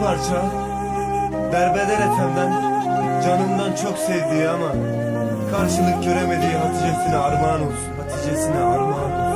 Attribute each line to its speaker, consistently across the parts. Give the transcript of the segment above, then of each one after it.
Speaker 1: parça Derbeder Ethem'den canından çok sevdiği ama karşılık göremediği Hatice'sine armağan olsun. Hatice'sine armağan olsun.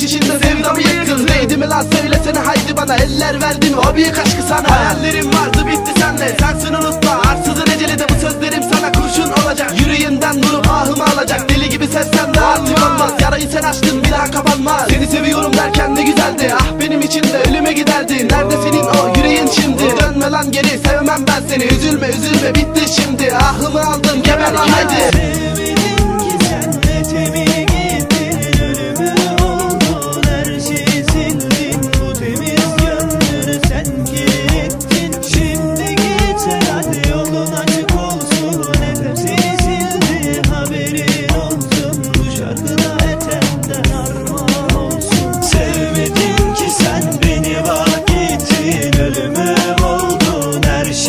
Speaker 2: Kuruş içinde sevdamı yıktın Neydi mi lan? Söylesene haydi bana. Eller verdin o büyük aşkı sana. Hayallerim vardı bitti senle Sensin unutma. Arsızın eceli de bu sözlerim sana. Kurşun olacak. Yüreğinden vurup ahımı alacak. Deli gibi seslen de artık olmaz. Yarayı sen açtın bir daha kapanmaz. Seni seviyorum derken ne güzeldi. Ah benim için de ölüme giderdi. Nerede senin o yüreğin şimdi? Dönme lan geri. Sevmem ben seni. Üzülme üzülme. Bitti şimdi. Ahımı aldın. Geber lan haydi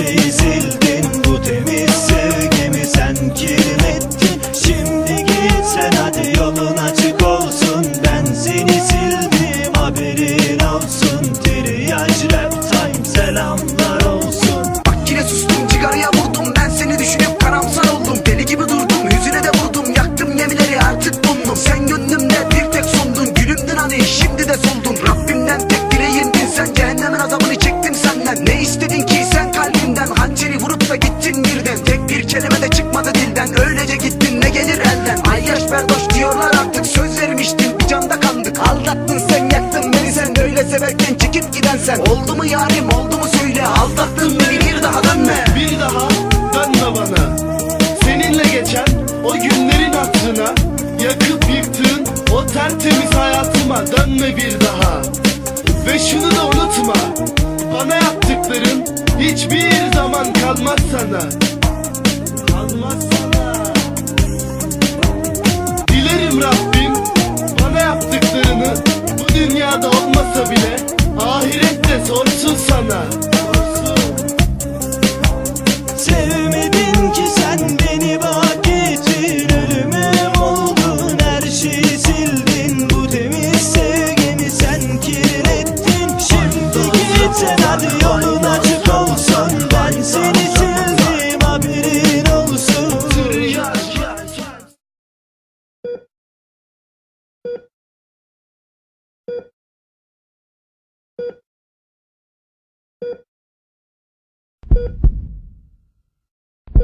Speaker 3: sildin Bu temiz sevgimi sen kirlettin. Şimdi git sen hadi yolun açık olsun Ben seni sildim haberin olsun. Triyaj rap time selamlar olsun.
Speaker 4: Bak yine sustum cigaraya vurdum Ben seni düşünüp karamsar oldum. Deli gibi durdum yüzüne de vurdum Yaktım gemileri artık dondum Sen yaş berdoş diyorlar artık. Söz vermiştin bir canda kandık. Aldattın sen yaktın beni sen. Öyle severken çekip giden sen. Oldu mu yarim oldu mu söyle. Aldattın beni bir daha dönme.
Speaker 2: Bir daha dönme bana. Seninle geçen o günlerin hatırına Yakıp yıktığın o tertemiz hayatıma Dönme bir daha. Ve şunu da unutma. Bana yaptıkların hiçbir zaman kalmaz sana. Kalmaz sana